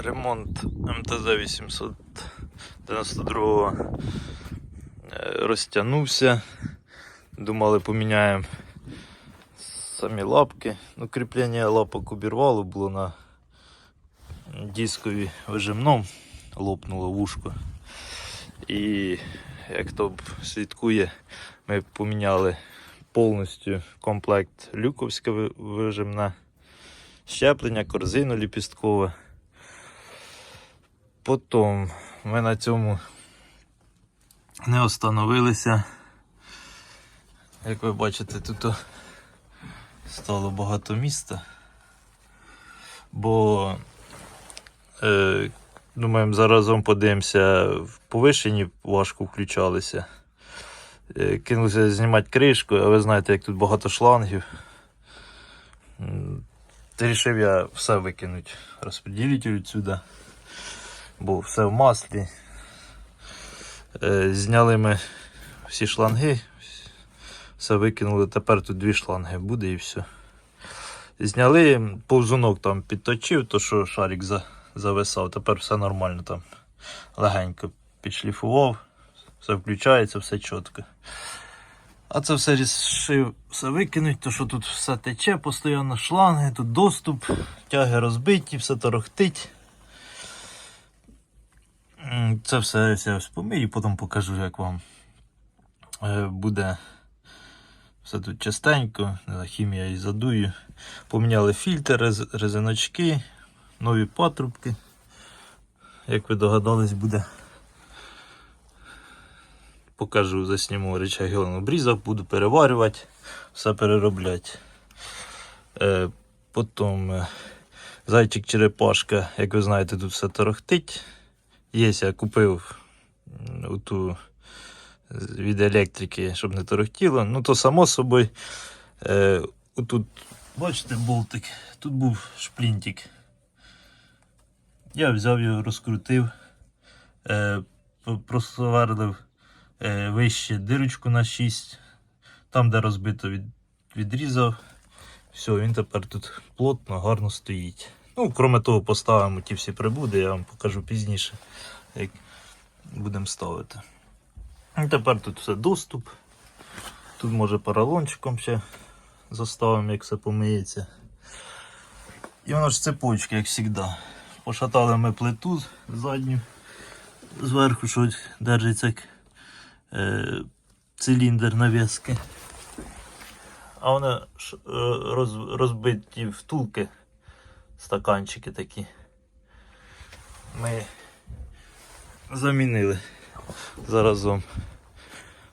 Ремонт МТЗ 892 е, розтягнувся. Думали, поміняємо самі лапки. Ну, кріплення лапок обірвало було на дискові вижимном, лопнуло вушко. І як хто б слідкує, ми поміняли повністю комплект люковське вижимне, щеплення, корзину ліпісткове. Потім ми на цьому не остановилися. Як ви бачите, тут стало багато міста. Бо е, думаємо, заразом подивимося, в повишенні важко включалися. Е, кинулися знімати кришку, а ви знаєте, як тут багато шлангів. Рішив я все викинути, розподілитель відсюди, бо все в маслі. Е, Зняли ми всі шланги, все викинули. Тепер тут дві шланги буде і все. Зняли, повзунок там підточив, то що шарик за, зависав, тепер все нормально там. Легенько підшліфував, все включається, все чітко. А це все рішив все викинути, то що тут все тече, постійно шланги, тут доступ, тяги розбиті, все торохтить. Це все я помию, потім покажу, як вам е, буде все тут частенько, хімія і задую. Поміняли фільтр, рез- резиночки, нові патрубки. Як ви догадались, буде. Покажу, засніму речагіон обрізав, буду переварювати, все переробляти. Е, потім е, зайчик черепашка, як ви знаєте, тут все торохтить. Є, я купив ту від електрики, щоб не торохтіло. Ну, то само собою. Е, тут, бачите, болтик, тут був шплінтик. Я взяв його, розкрутив, е, п- просверлив е, вище дирочку на 6, там, де розбито, від, відрізав. Все, він тепер тут плотно, гарно стоїть. Ну, крім того, поставимо ті всі прибуди, я вам покажу пізніше, як будемо ставити. І тепер тут все доступ. Тут може поролончиком ще заставимо, як все помиється. І воно ж цепочки, як завжди. Пошатали ми плиту задню зверху, що держиться як е, циліндр навіски. А вони е, роз, розбиті втулки, стаканчики такі. Ми замінили заразом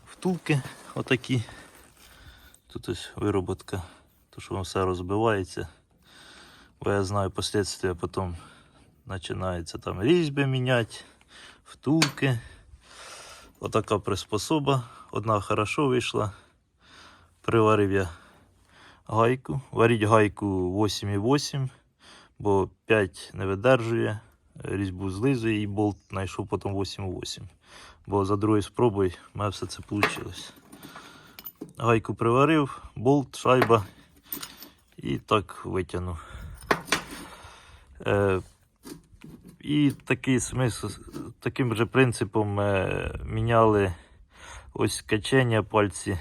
втулки отакі. Тут ось вироботка, то що все розбивається. Бо я знаю последствия потім починається там різьби міняти, втулки. Отака приспособа. Одна хорошо вийшла. Приварив я гайку. Варіть гайку 8,8, бо 5 не видержує. Різьбу злизує і болт знайшов потім 8,8. Бо за другою спробою в мене все це вийшло. Гайку приварив, болт, шайба і так витягнув. Е, і такий таким же принципом е, міняли ось качення пальці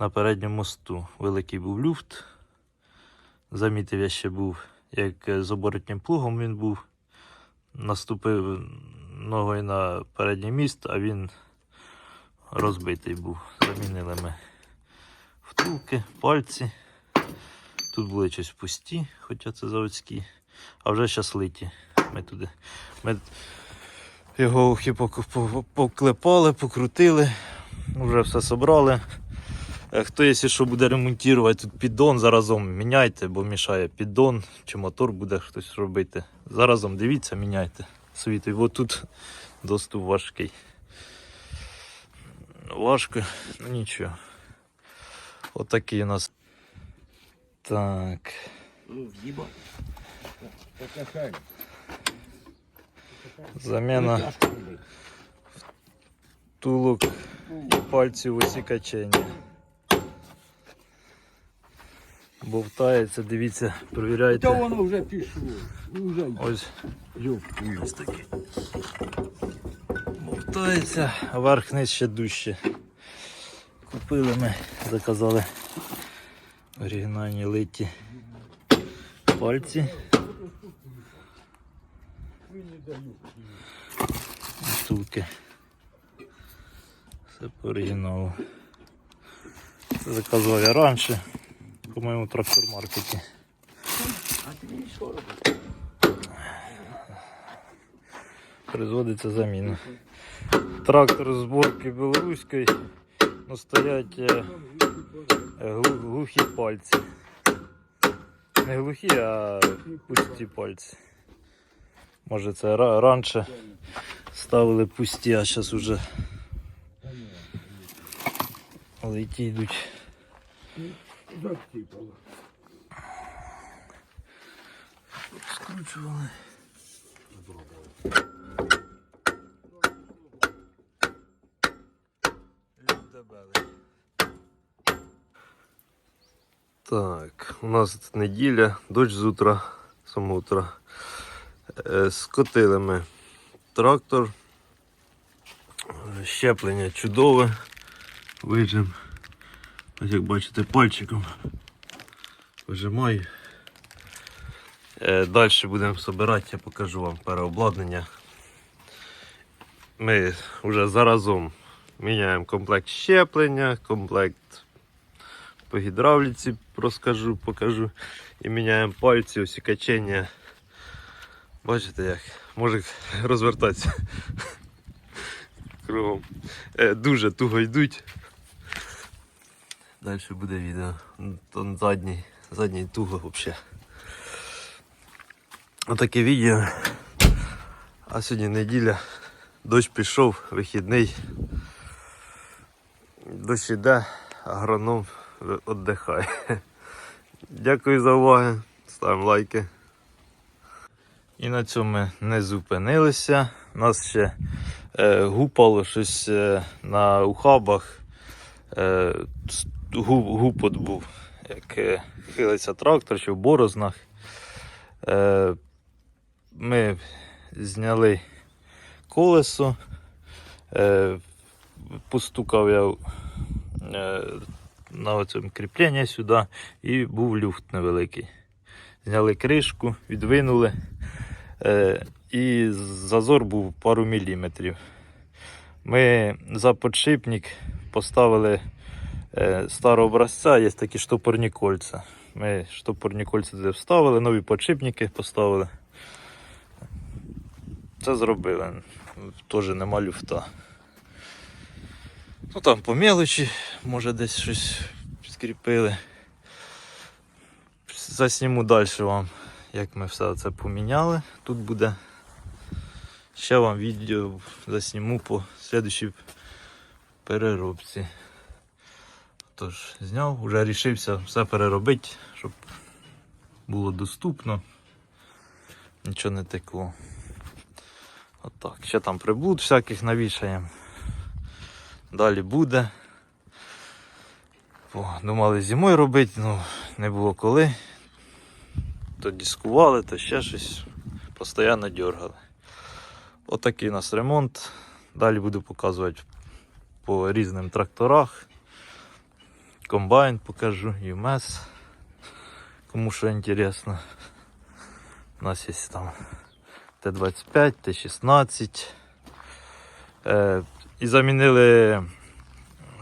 на передньому мосту. Великий був люфт. Замітив я ще був, як з оборотнім плугом він був. Наступив ногою на передній міст, а він розбитий був. Замінили ми втулки, пальці. Тут були щось пусті, хоча це заводські, а вже щас литі. Ми туди. Ми його ухи поклепали, покрутили, вже все собрали. Е, Хто, якщо що буде ремонтувати тут піддон, заразом міняйте, бо мішає піддон, чи мотор буде хтось робити. Заразом дивіться, міняйте. Світи. Бо тут доступ важкий. Важко, ну нічого. Отакий у нас. Так. Ну. Заміна Тяжко робити. тулок і пальців усі качення. Бовтається, дивіться, Та воно вже пішло. Ну, Вже Ось йопку. ось такий. Бовтається, а верх низ ще дужче. Купили ми, заказали оригінальні литі пальці. Втулки. Все по оригіналу. Це заказував я раніше, по-моєму, трактор маркеті. А ти що робиш? Производиться заміна. Трактор зборки білоруської, ну стоять е, е, глухі пальці. Не глухі, а пусті пальці. Може це ра- раніше ставили пусті, а зараз вже леті йдуть. Затипало. Скручували. Так, у нас тут неділя, дощ з утра, самого утра. Е, Скотили ми трактор. Щеплення чудове. Вижим. Ось як бачите, пальчиком вижимаю. Е, Далі будемо збирати, я покажу вам переобладнання. Ми вже заразом міняємо комплект щеплення, комплект по гідравліці розкажу, покажу. І міняємо пальці, ось і качення. Бачите як? Може розвертатися кругом. Е, дуже туго йдуть. Далі буде відео. Тон задній, задній туго взагалі. Отаке відео. А сьогодні неділя. Дощ пішов, вихідний. Дощ іде, агроном віддихає. Дякую за увагу. Ставимо лайки. І на цьому ми не зупинилися. Нас ще е, гупало щось е, на ухабах. Е, гупот був, як е, хилиться трактор, що в борознах. Е, ми зняли колесо. Е, постукав я на цьому кріплення сюди і був люфт невеликий. Зняли кришку, відвинули. І зазор був пару міліметрів. Ми за подшипник поставили старого образця, є такі штопорні кольця. Ми штопорні кольця туди вставили, нові подшипники поставили. Це зробили. Теж нема люфта. Ну там по мелочі, може десь щось підкріпили. Засніму далі вам, як ми все це поміняли. Тут буде ще вам відео засніму по слідчій переробці. Тож, зняв, вже рішився все переробити, щоб було доступно. Нічого не текло. Отак. Ще там приблуд всяких навішаємо. Далі буде. Бо думали зимою робити, ну не було коли. То дискували, то ще щось. Постійно дергали. Отакий у нас ремонт. Далі буду показувати по різним тракторах. Комбайн покажу, ЮМЕС. Кому що інтересно. У нас є там Т-25, Т-16. Е, і замінили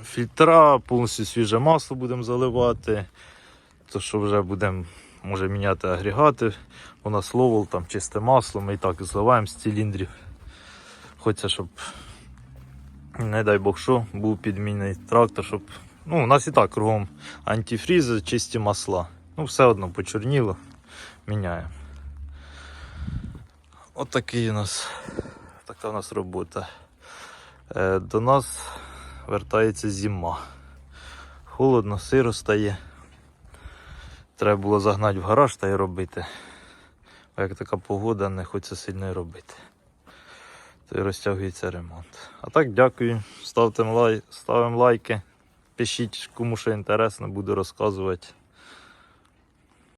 фільтра, повністю свіже масло будемо заливати. То що вже будемо може міняти агрегати. У нас ловол, там чисте масло, ми і так зливаємо з циліндрів. Хочеться, щоб, не дай Бог що, був підмінний трактор, щоб. Ну, у нас і так кругом антифрізи, чисті масла. Ну, все одно почорніло, міняємо. От у нас, така у нас робота. Е, до нас вертається зима. Холодно, сиро стає. Треба було загнати в гараж та й робити. А як така погода, не хочеться сильно робити. То й розтягується ремонт. А так, дякую. Ставте лай... ставимо лайки. Пишіть, кому що інтересно, буду розказувати.